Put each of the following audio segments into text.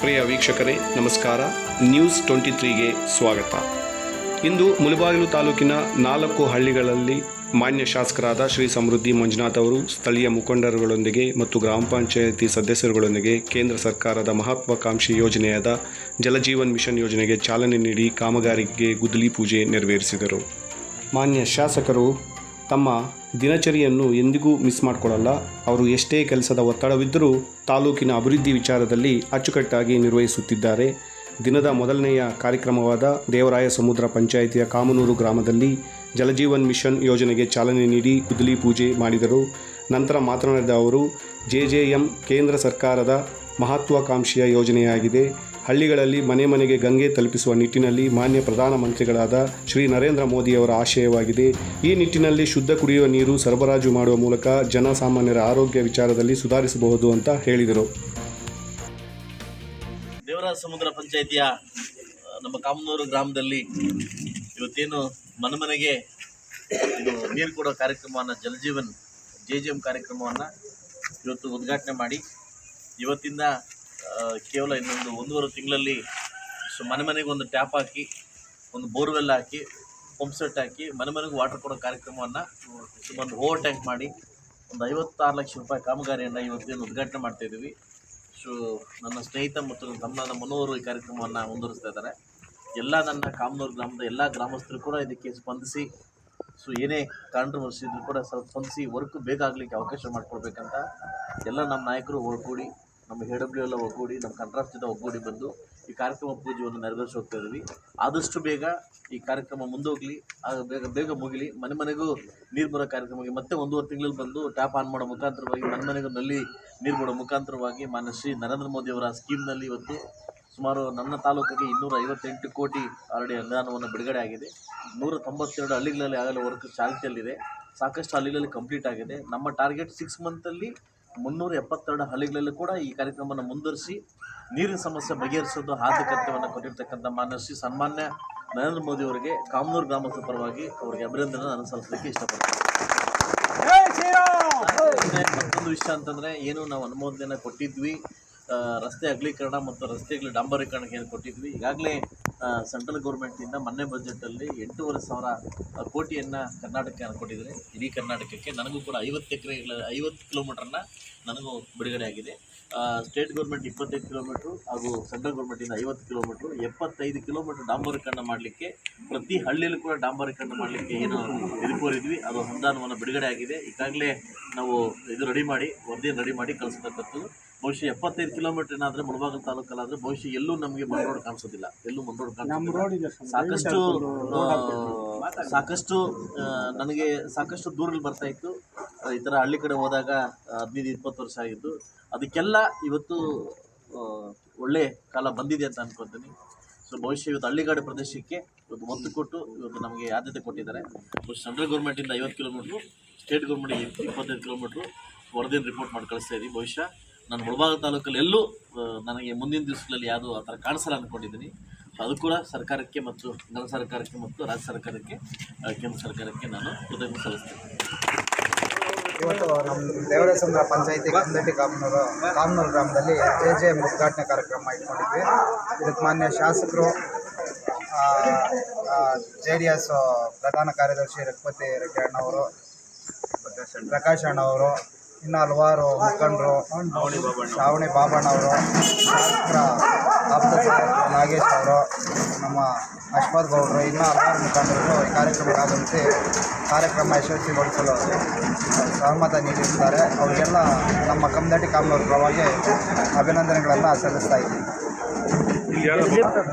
ಪ್ರಿಯ ವೀಕ್ಷಕರೇ, ನಮಸ್ಕಾರ. News twenty ತ್ರೀಗೆ ಸ್ವಾಗತ. ಇಂದು ಮುಳಬಾಗಿಲು ತಾಲೂಕಿನ ನಾಲ್ಕು ಹಳ್ಳಿಗಳಲ್ಲಿ ಮಾನ್ಯ ಶಾಸಕರಾದ ಶ್ರೀ ಸಮೃದ್ಧಿ ಮಂಜುನಾಥ್ ಅವರು, ಸ್ಥಳೀಯ ಮುಖಂಡರುಗಳೊಂದಿಗೆ ಮತ್ತು ಗ್ರಾಮ ಪಂಚಾಯಿತಿ ಸದಸ್ಯರುಗಳೊಂದಿಗೆ ಕೇಂದ್ರ ಸರ್ಕಾರದ ಮಹತ್ವಾಕಾಂಕ್ಷಿ ಯೋಜನೆಯಾದ ಜಲಜೀವನ್ ಮಿಷನ್ ಯೋಜನೆಗೆ ಚಾಲನೆ ನೀಡಿ ಕಾಮಗಾರಿಗೆ ಗುದ್ದಲಿ ಪೂಜೆ ನೆರವೇರಿಸಿದರು. ಮಾನ್ಯ ಶಾಸಕರು ತಮ್ಮ ದಿನಚರಿಯನ್ನು ಎಂದಿಗೂ ಮಿಸ್ ಮಾಡಿಕೊಳ್ಳಲ್ಲ ಅವರು ಎಷ್ಟೇ ಕೆಲಸದ ಒತ್ತಡವಿದ್ದರೂ ತಾಲೂಕಿನ ಅಭಿವೃದ್ಧಿ ವಿಚಾರದಲ್ಲಿ ಅಚ್ಚುಕಟ್ಟಾಗಿ ನಿರ್ವಹಿಸುತ್ತಿದ್ದಾರೆ. ದಿನದ ಮೊದಲನೆಯ ಕಾರ್ಯಕ್ರಮವಾದ ದೇವರಾಯ ಸಮುದ್ರ ಪಂಚಾಯಿತಿಯ ಕಾಮನೂರು ಗ್ರಾಮದಲ್ಲಿ ಜಲಜೀವನ್ ಮಿಷನ್ ಯೋಜನೆಗೆ ಚಾಲನೆ ನೀಡಿ ಗುದ್ದಲಿ ಪೂಜೆ ಮಾಡಿದರು. ನಂತರ ಮಾತನಾಡಿದ ಅವರು, ಜೆಜೆಎಂ ಕೇಂದ್ರ ಸರ್ಕಾರದ ಮಹತ್ವಾಕಾಂಕ್ಷೆಯ ಯೋಜನೆಯಾಗಿದೆ. ಹಳ್ಳಿಗಳಲ್ಲಿ ಮನೆ ಮನೆಗೆ ಗಂಗೆ ತಲುಪಿಸುವ ನಿಟ್ಟಿನಲ್ಲಿ ಮಾನ್ಯ ಪ್ರಧಾನಮಂತ್ರಿಗಳಾದ ಶ್ರೀ ನರೇಂದ್ರ ಮೋದಿಯವರ ಆಶಯವಾಗಿದೆ. ಈ ನಿಟ್ಟಿನಲ್ಲಿ ಶುದ್ಧ ಕುಡಿಯುವ ನೀರು ಸರಬರಾಜು ಮಾಡುವ ಮೂಲಕ ಜನಸಾಮಾನ್ಯರ ಆರೋಗ್ಯ ವಿಚಾರದಲ್ಲಿ ಸುಧಾರಿಸಬಹುದು ಅಂತ ಹೇಳಿದರು. ದೇವರಾಜ ಸಮುದ್ರ ಪಂಚಾಯಿತಿಯ ನಮ್ಮ ಕಾಮನೂರು ಗ್ರಾಮದಲ್ಲಿ ಇವತ್ತೇನು ಮನೆ ಮನೆಗೆ ನೀರು ಕೊಡೋ ಕಾರ್ಯಕ್ರಮವನ್ನು, ಜಲಜೀವನ್, ಜೆ ಜಿ ಎಂ ಕಾರ್ಯಕ್ರಮವನ್ನು ಇವತ್ತು ಉದ್ಘಾಟನೆ ಮಾಡಿ. ಇವತ್ತಿಂದ ಕೇವಲ ಇನ್ನೊಂದು ಒಂದೂವರೆ ತಿಂಗಳಲ್ಲಿ ಸೊ ಮನೆ ಮನೆಗೆ ಒಂದು ಟ್ಯಾಪ್ ಹಾಕಿ, ಒಂದು ಬೋರ್ವೆಲ್ ಹಾಕಿ ಪಂಪ್ ಸೆಟ್ ಹಾಕಿ, ಮನೆ ಮನೆಗೆ ವಾಟರ್ ಕೊಡೋ ಕಾರ್ಯಕ್ರಮವನ್ನು ಒಂದು ಓವರ್ ಟ್ಯಾಂಕ್ ಮಾಡಿ, ಒಂದು ಐವತ್ತಾರು ಲಕ್ಷ ರೂಪಾಯಿ ಕಾಮಗಾರಿಯನ್ನು ಇವತ್ತಿನ ಉದ್ಘಾಟನೆ ಮಾಡ್ತಾ ಇದ್ದೀವಿ. ಸೊ ನನ್ನ ಸ್ನೇಹಿತ ಮತ್ತು ನನ್ನ ಮನೋಹರು ಈ ಕಾರ್ಯಕ್ರಮವನ್ನು ಮುಂದುವರಿಸ್ತಾ ಇದ್ದಾರೆ. ಎಲ್ಲ ನನ್ನ ಕಾಮನೂರು ಗ್ರಾಮದ ಎಲ್ಲ ಗ್ರಾಮಸ್ಥರು ಕೂಡ ಇದಕ್ಕೆ ಸ್ಪಂದಿಸಿ ಸೊ ಏನೇ ಕಾಂಟ್ರವರ್ಸಿ ಕೂಡ ಸ್ವಲ್ಪ ಸ್ಪಂದಿಸಿ ವರ್ಕ್ ಬೇಗ ಆಗಲಿಕ್ಕೆ ಅವಕಾಶ ಮಾಡಿಕೊಡ್ಬೇಕಂತ ಎಲ್ಲ ನಮ್ಮ ನಾಯಕರು ಒಗ್ಗೂಡಿ ನಮ್ಮ ಎ ಡಬ್ಲ್ಯೂ ಎಲ್ಲ ಒಗ್ಗೂಡಿ, ನಮ್ಮ ಕಂಟ್ರಾಸ್ಟಿಂದ ಒಗ್ಗೂಡಿ ಬಂದು ಈ ಕಾರ್ಯಕ್ರಮ ಪೂಜೆಯನ್ನು ನೆರವೇರಿಸಿ ಹೋಗ್ತಾ ಇದ್ದೀವಿ. ಆದಷ್ಟು ಬೇಗ ಈ ಕಾರ್ಯಕ್ರಮ ಮುಂದೋಗಲಿ ಬೇಗ ಬೇಗ ಮುಗಿಲಿ. ಮನೆ ಮನೆಗೂ ನೀರು ಬರೋ ಕಾರ್ಯಕ್ರಮಕ್ಕೆ ಮತ್ತೆ ಒಂದೂವರೆ ತಿಂಗಳಲ್ಲಿ ಬಂದು ಟ್ಯಾಪ್ ಆನ್ ಮಾಡೋ ಮುಖಾಂತರವಾಗಿ, ಮನೆ ಮನೆಗೂ ನಲ್ಲಿ ನೀರು ಬಿಡೋ ಮುಖಾಂತರವಾಗಿ ಮಾನ್ಯ ಶ್ರೀ ನರೇಂದ್ರ ಮೋದಿ ಅವರ ಸ್ಕೀಮ್ನಲ್ಲಿ ಇವತ್ತು ಸುಮಾರು ನನ್ನ ತಾಲೂಕಿಗೆ ಇನ್ನೂರ ಐವತ್ತೆಂಟು ಕೋಟಿ ಆಲ್ರೆಡಿ ಅನುದಾನವನ್ನು ಬಿಡುಗಡೆ ಆಗಿದೆ. ನೂರ ತೊಂಬತ್ತೆರಡು ಹಳ್ಳಿಗಳಲ್ಲಿ ಆಗಲೇ ವರ್ಕ್ ಚಾಲ್ತಿಯಲ್ಲಿದೆ. ಸಾಕಷ್ಟು ಹಳ್ಳಿಗಳಲ್ಲಿ ಕಂಪ್ಲೀಟ್ ಆಗಿದೆ. ನಮ್ಮ ಟಾರ್ಗೆಟ್ ಸಿಕ್ಸ್ ಮಂತಲ್ಲಿ ಮುನ್ನೂರ ಎಪ್ಪತ್ತೆರಡು ಹಳ್ಳಿಗಳಲ್ಲಿ ಕೂಡ ಈ ಕಾರ್ಯಕ್ರಮವನ್ನು ಮುಂದುವರಿಸಿ ನೀರಿನ ಸಮಸ್ಯೆ ಬಗೆಹರಿಸೋದು ಆದ್ಯಕತ್ಯವನ್ನು ಕೊಟ್ಟಿರ್ತಕ್ಕಂಥ ಮಾನ್ಯ ಶ್ರೀ ಸನ್ಮಾನ್ಯ ನರೇಂದ್ರ ಮೋದಿ ಅವರಿಗೆ ಕಾಮನೂರು ಗ್ರಾಮಸ್ಥರ ಪರವಾಗಿ ಅವರಿಗೆ ಅಭಿನಂದನೆ ನಾನು ಸಲ್ಲಿಸಲಿಕ್ಕೆ ಇಷ್ಟಪಡ್ತೀನಿ. ಮತ್ತೆ ಮತ್ತೊಂದು ವಿಷಯ ಅಂತಂದರೆ ಏನು ನಾವು ಅನುಮೋದನೆ ಕೊಟ್ಟಿದ್ವಿ ರಸ್ತೆ ಅಗಲೀಕರಣ ಮತ್ತು ರಸ್ತೆಗಳ ಡಾಂಬರೀಕರಣಕ್ಕೆ ಏನು ಕೊಟ್ಟಿದ್ವಿ ಈಗಾಗಲೇ ಸೆಂಟ್ರಲ್ ಗೌರ್ಮೆಂಟಿಂದ ಮೊನ್ನೆ ಬಜೆಟಲ್ಲಿ ಎಂಟೂವರೆ ಸಾವಿರ ಕೋಟಿಯನ್ನು ಕರ್ನಾಟಕಕ್ಕೆ ಕೊಟ್ಟಿದ್ದಾರೆ. ಇಡೀ ಕರ್ನಾಟಕಕ್ಕೆ. ನನಗೂ ಕೂಡ ಐವತ್ತು ಎಕರೆಗಳ ಐವತ್ತು ಕಿಲೋಮೀಟ್ರನ್ನ ನನಗೂ ಬಿಡುಗಡೆ ಆಗಿದೆ. ಸ್ಟೇಟ್ ಗೌರ್ಮೆಂಟ್ ಇಪ್ಪತ್ತೈದು ಕಿಲೋಮೀಟ್ರು ಹಾಗೂ ಸೆಂಟ್ರಲ್ ಗೌರ್ಮೆಂಟಿಂದ ಐವತ್ತು ಕಿಲೋಮೀಟ್ರು. ಎಪ್ಪತ್ತೈದು ಕಿಲೋಮೀಟ್ರ್ ಡಾಂಬರೀಕರಣ ಮಾಡಲಿಕ್ಕೆ, ಪ್ರತಿ ಹಳ್ಳಿಯಲ್ಲೂ ಕೂಡ ಡಾಂಬರೀಕರಣ ಮಾಡಲಿಕ್ಕೆ ಏನು ಇದು ಕೋರಿದ್ವಿ ಅದು ಅನುದಾನವನ್ನು ಬಿಡುಗಡೆ ಆಗಿದೆ. ಈಗಾಗಲೇ ನಾವು ಇದು ರೆಡಿ ಮಾಡಿ ವರದಿಯನ್ನು ರೆಡಿ ಮಾಡಿ ಕಳಿಸ್ತಕ್ಕಂಥದ್ದು ಬಹುಶಃ ಎಪ್ಪತ್ತೈದು ಕಿಲೋಮೀಟರ್ ಏನಾದ್ರೆ ಮುಳಬಾಗಲ್ ತಾಲೂಕಲ್ಲಾದ್ರೆ ಬಹುಶಃ ಎಲ್ಲೂ ನಮಗೆ ಮಣ್ಣು ರೋಡ್ ಕಾಣಿಸೋದಿಲ್ಲ. ಎಲ್ಲೂ ಮಣ್ಣು ರೋಡ್ ಕಾಣಿಸೋದಿಲ್ಲ. ಸಾಕಷ್ಟು ಸಾಕಷ್ಟು ನನಗೆ ಸಾಕಷ್ಟು ದೂರಲ್ಲಿ ಬರ್ತಾ ಇತ್ತು. ಈ ಥರ ಹಳ್ಳಿ ಕಡೆ ಹೋದಾಗ ಹದಿನೈದು ಇಪ್ಪತ್ತು ವರ್ಷ ಆಗಿದ್ದು. ಅದಕ್ಕೆಲ್ಲ ಇವತ್ತು ಒಳ್ಳೆ ಕಾಲ ಬಂದಿದೆ ಅಂತ ಅನ್ಕೊತೀನಿ. ಸೊ ಬಹುಶಃ ಇವತ್ತು ಹಳ್ಳಿಗಾಡು ಪ್ರದೇಶಕ್ಕೆ ಇವತ್ತು ಒತ್ತು ಕೊಟ್ಟು ಇವತ್ತು ನಮಗೆ ಆದ್ಯತೆ ಕೊಟ್ಟಿದ್ದಾರೆ. ಸೆಂಟ್ರಲ್ ಗೌರ್ಮೆಂಟಿಂದ ಐವತ್ತು ಕಿಲೋಮೀಟ್ರು ಸ್ಟೇಟ್ ಗೌರ್ಮೆಂಟಿಗೆ ಇಪ್ಪತ್ತೈದು ಕಿಲೋಮೀಟ್ರು ವರದಿಯನ್ನು ರಿಪೋರ್ಟ್ ಮಾಡಿ ಕಳಿಸ್ತಾ ಇದ್ದೀವಿ ಬಹುಶಃ ನಾನು ಮುಳಬಾಗ ತಾಲೂಕಲ್ಲಿ ಎಲ್ಲೂ ನನಗೆ ಮುಂದಿನ ದಿವಸಗಳಲ್ಲಿ ಯಾವುದು ಆ ಥರ ಕಾಣಿಸಲ್ಲ ಅಂದ್ಕೊಂಡಿದ್ದೀನಿ ಅದು ಕೂಡ ಸರ್ಕಾರಕ್ಕೆ ಮತ್ತು ಕೇಂದ್ರ ಸರ್ಕಾರಕ್ಕೆ ಮತ್ತು ರಾಜ್ಯ ಸರ್ಕಾರಕ್ಕೆ ಕೇಂದ್ರ ಸರ್ಕಾರಕ್ಕೆ ನಾನು ಕೃತಜ್ಞತೆ ಸಲ್ಲಿಸ್ತೇನೆ. ಇವತ್ತು ನಮ್ಮ ದೇವರಸಂದ್ರ ಪಂಚಾಯಿತಿ ಕಂದಟ್ಟಿ ಕಾಮನೂರು ಕಾಮನೂರು ಗ್ರಾಮದಲ್ಲಿ ಜೆ ಜೆ ಎಂ ಉದ್ಘಾಟನೆ ಕಾರ್ಯಕ್ರಮ ಇಟ್ಕೊಂಡಿದ್ವಿ. ಇದಕ್ಕೆ ಮಾನ್ಯ ಶಾಸಕರು ಜೆ ಡಿ ಎಸ್ ಪ್ರಧಾನ ಕಾರ್ಯದರ್ಶಿ ರಘುಪತಿ ರೆಡ್ಡಿ ಅಣ್ಣವರು ಪ್ರಕಾಶ್ ಅಣ್ಣವರು ಇನ್ನು ಹಲವಾರು ಮುಖಂಡರು ಶ್ರಾವಣಿ ಬಾಬಣ್ಣವರು ಶಾಸಕರ ಆಪ್ತ ನಾಗೇಶ್ ಅವರು ನಮ್ಮ ಅಶ್ವಥ್ ಗೌಡರು ಇನ್ನೂ ಹಲವಾರು ಮುಖಂಡರು ಈ ಕಾರ್ಯಕ್ರಮಕ್ಕೆ ಆಗಮಿಸಿ ಕಾರ್ಯಕ್ರಮ ಯಶಸ್ವಿಗೊಳಿಸಲು ಸಹಮತ ನೀಡಿರುತ್ತಾರೆ. ಅವರಿಗೆಲ್ಲ ನಮ್ಮ ಕಮ್ದಾಟಿ ಕಾಮನೂರು ಪರವಾಗಿ ಅಭಿನಂದನೆಗಳನ್ನು ಸಲ್ಲಿಸ್ತಾ ಇದ್ದೀವಿ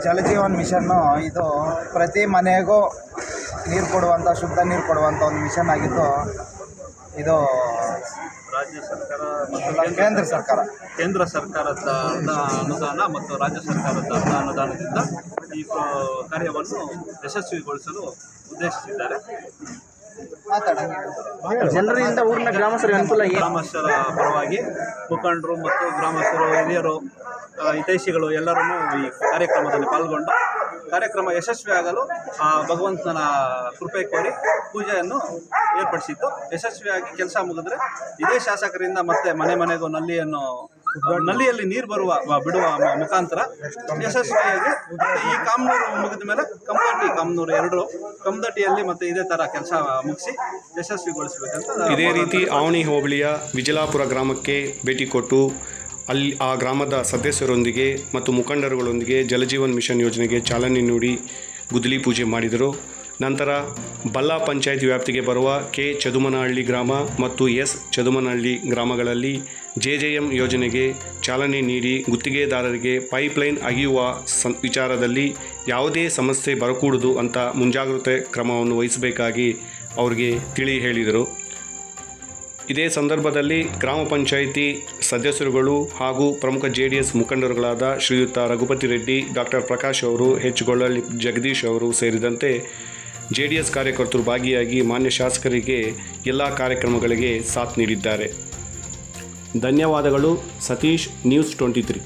ಜಲಜೀವನ್ ಮಿಷನ್ನು ಇದು ಪ್ರತಿ ಮನೆಗೂ ನೀರು ಕೊಡುವಂಥ ಶುದ್ಧ ನೀರು ಕೊಡುವಂಥ ಒಂದು ಮಿಷನ್ ಆಗಿದ್ದು ಇದು ರಾಜ್ಯ ಸರ್ಕಾರ ಕೇಂದ್ರ ಸರ್ಕಾರ. ಕೇಂದ್ರ ಸರ್ಕಾರದ ಅನುದಾನ ಮತ್ತು ರಾಜ್ಯ ಸರ್ಕಾರದ ಅನುದಾನದಿಂದ ಈ ಕಾರ್ಯವನ್ನು ಯಶಸ್ವಿಗೊಳಿಸಲು ಉದ್ದೇಶಿಸಿದ್ದಾರೆ. ಜನರಿಂದ ಊರಿನ ಗ್ರಾಮಸ್ಥರಿಗೆ ಅನುಕೂಲ ಗ್ರಾಮಸ್ಥರ ಪರವಾಗಿ ಮುಖಂಡರು ಮತ್ತು ಗ್ರಾಮಸ್ಥರು ಹಿರಿಯರು ಹಿತೈಷಿಗಳು ಎಲ್ಲರೂ ಈ ಕಾರ್ಯಕ್ರಮದಲ್ಲಿ ಪಾಲ್ಗೊಂಡು ಕಾರ್ಯಕ್ರಮ ಯಶಸ್ವಿಯಾಗಲು ಆ ಭಗವಂತನ ಕೃಪೆ ಕೋರಿ ಪೂಜೆಯನ್ನು ಏರ್ಪಡಿಸಿದ್ದು ಯಶಸ್ವಿಯಾಗಿ ಕೆಲಸ ಮುಗಿದ್ರೆ ಇದೇ ಶಾಸಕರಿಂದ ಮತ್ತೆ ಮನೆ ಮನೆಗೂ ನಲ್ಲಿಯನ್ನು ನಲ್ಲಿಯಲ್ಲಿ ನೀರು ಬರುವ ಬಿಡುವ ಮುಖಾಂತರ ಯಶಸ್ವಿಯಾಗಿ ಈ ಕಾಮನೂರು ಮುಗಿದ ಮೇಲೆ ಕಮದಟ್ಟಿ ಕಾಮನೂರು ಎರಡು ಕಮದಟ್ಟಿಯಲ್ಲಿ ಮತ್ತೆ ಇದೇ ತರ ಕೆಲಸ ಮುಗಿಸಿ ಯಶಸ್ವಿಗೊಳಿಸಬೇಕಂತ ಇದೇ ರೀತಿ ಆವಣಿ ಹೋಬಳಿಯ ವಿಜಲಾಪುರ ಗ್ರಾಮಕ್ಕೆ ಭೇಟಿ ಕೊಟ್ಟು ಅಲ್ಲಿ ಆ ಗ್ರಾಮದ ಸದಸ್ಯರೊಂದಿಗೆ ಮತ್ತು ಮುಖಂಡರುಗಳೊಂದಿಗೆ ಜಲಜೀವನ್ ಮಿಷನ್ ಯೋಜನೆಗೆ ಚಾಲನೆ ನೀಡಿ ಗುದ್ದಲಿ ಪೂಜೆ ಮಾಡಿದರು. ನಂತರ ಬಲ್ಲಾ ಪಂಚಾಯತ್ ವ್ಯಾಪ್ತಿಗೆ ಬರುವ ಕೆ ಚದುಮನಹಳ್ಳಿ ಗ್ರಾಮ ಮತ್ತು ಎಸ್ ಚದುಮನಹಳ್ಳಿ ಗ್ರಾಮಗಳಲ್ಲಿ ಜೆಜೆಎಂ ಯೋಜನೆಗೆ ಚಾಲನೆ ನೀಡಿ ಗುತ್ತಿಗೆದಾರರಿಗೆ ಪೈಪ್ಲೈನ್ ಅಗೆಯುವ ಸಂ ವಿಚಾರದಲ್ಲಿ ಯಾವುದೇ ಸಮಸ್ಯೆ ಬರಕೂಡದು ಅಂತ ಮುಂಜಾಗ್ರತೆ ಕ್ರಮವನ್ನು ವಹಿಸಬೇಕಾಗಿ ಅವರಿಗೆ ತಿಳಿ ಹೇಳಿದರು. ಇದೇ ಸಂದರ್ಭದಲ್ಲಿ ಗ್ರಾಮ ಪಂಚಾಯಿತಿ ಸದಸ್ಯರುಗಳು ಹಾಗೂ ಪ್ರಮುಖ ಜೆ ಡಿ ಎಸ್ ಮುಖಂಡರುಗಳಾದ ಶ್ರೀಯುತ ರಘುಪತಿ ರೆಡ್ಡಿ, ಡಾಕ್ಟರ್ ಪ್ರಕಾಶ್ ಅವರು ಹೆಚ್ ಗೊಳ್ಳಳ್ಳಿ ಜಗದೀಶ್ ಅವರು ಸೇರಿದಂತೆ ಜೆ ಡಿ ಎಸ್ ಕಾರ್ಯಕರ್ತರು ಭಾಗಿಯಾಗಿ ಮಾನ್ಯ ಶಾಸಕರಿಗೆ ಎಲ್ಲ ಕಾರ್ಯಕ್ರಮಗಳಿಗೆ ಸಾಥ್ ನೀಡಿದ್ದಾರೆ. ಧನ್ಯವಾದಗಳು, ಸತೀಶ್ ನ್ಯೂಸ್ ಟ್ವೆಂಟಿ ತ್ರೀ